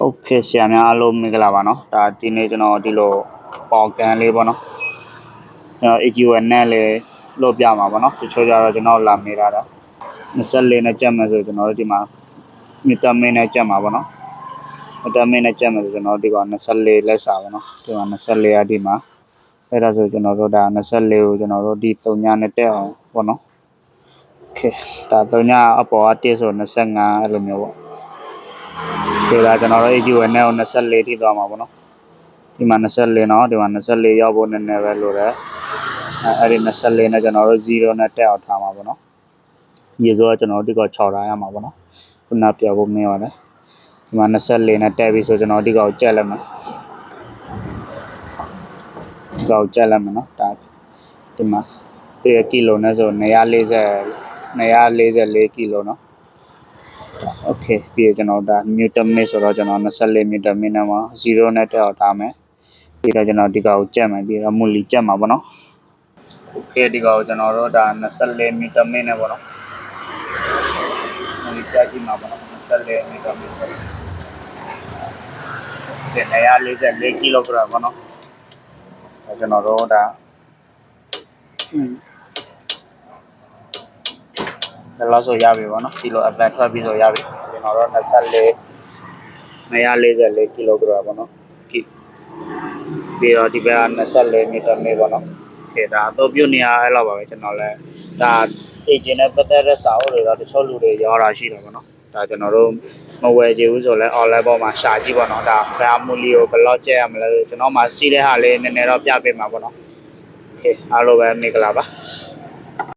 โอเคဆရာများအားလုံးမင်္ဂလာပါเนาะဒါဒီနေ့ကျွန်တော်ဒီလိုပေါကန်လေးပေါ့เนาะကျွန်တော် AQN နဲ့လည်းလို့ပြမှာပေါ့เนาะတချို့ကြတော့ကျွန်တော်လာမေးတာတော့24နဲ့ကြက်မယ်ဆိုကျွန်တော်တို့ဒီမှာမီတာမင်းနဲ့ကြက်မှာပေါ့เนาะမီတာမင်းနဲ့ကြက်မယ်ဆိုကျွန်တော်ဒီက24လက်စာပေါ့เนาะဒီမှာ24အဒီမှာအဲ့ဒါဆိုကျွန်တော်တို့ဒါ24ကိုကျွန်တော်တို့ဒီ3ညနဲ့တက်အောင်ပေါ့เนาะโอเคဒါ3ညအပေါ်က1ဆို25အဲ့လိုမျိုးပေါ့ ဒီလာကျွန်တော်တို့ AQN နဲ့24ထိသွားမှာပေါ့နော်ဒီမှာ24နော်ဒီမှာ24ရောက်ဖို့နည်းနည်းပဲလိုတယ်အဲ့ဒီ24နဲ့ကျွန်တော်တို့0နဲ့တက်အောင်ထားမှာပေါ့နော်ရေစိုးကကျွန်တော်တို့ဒီကောက်6တိုင်းရမှာပေါ့နော်ခုနပြောဖို့မင်းရတယ်ဒီမှာ24နဲ့တက်ပြီဆိုကျွန်တော်ဒီကောက်ကြက်လိုက်မှာဒီကောက်ကြက်လိုက်မှာနော်ဒါဒီမှာ1ကီလိုနဲ့ဆို140 144ကီလိုနော် โอเคပြီးတော့ကျွန်တော်ဒါ newton minute ဆိုတော့ကျွန်တော်24 newton minute နဲ့မှာ0နဲ့တက်အောင်ထားမယ်ပြီးတော့ကျွန်တော်ဒီကောင်ကိုကြက်မယ်ပြီးတော့မူလီကြက်မှာပေါ့နော်โอเคဒီကောင်ကိုကျွန်တော်တို့ဒါ24 newton minute နဲ့ပေါ့နော်မူလီကြက်ကြည့်မှာပေါ့နော်24 newton minute ပေါ့ဒီ144 kg ပေါ့နော်အဲကျွန်တော်တို့ဒါอืม ဒါလောက်ဆိုရပြီပေါ့နော်ဒီလိုအပန်ထွက်ပြီးဆိုရပြီကျွန်တော်တို့24 244ကီလိုဂရမ်ပေါ့နော်ကီပြီးတော့ဒီဘက်က24မီတာမေပေါ့နော်ခေဒါအတော့ပြုတ်နေရအဲ့လောက်ပါပဲကျွန်တော်လည်းဒါ agent နဲ့ပတ်သက်တဲ့စာအုပ်တွေတော့တချို့လူတွေရောတာရှိတယ်ပေါ့နော်ဒါကျွန်တော်တို့မဝယ်ကြဘူးဆိုလဲ online ပေါ်မှာရှာကြည့်ပေါ့နော်ဒါဖာမူလီကိုဘယ်လောက်ကျက်ရမလဲကျွန်တော်မှစီးတဲ့ဟာလေးနည်းနည်းတော့ပြပေးမှာပေါ့နော်โอเคအားလုံးပဲမင်္ဂလာပါ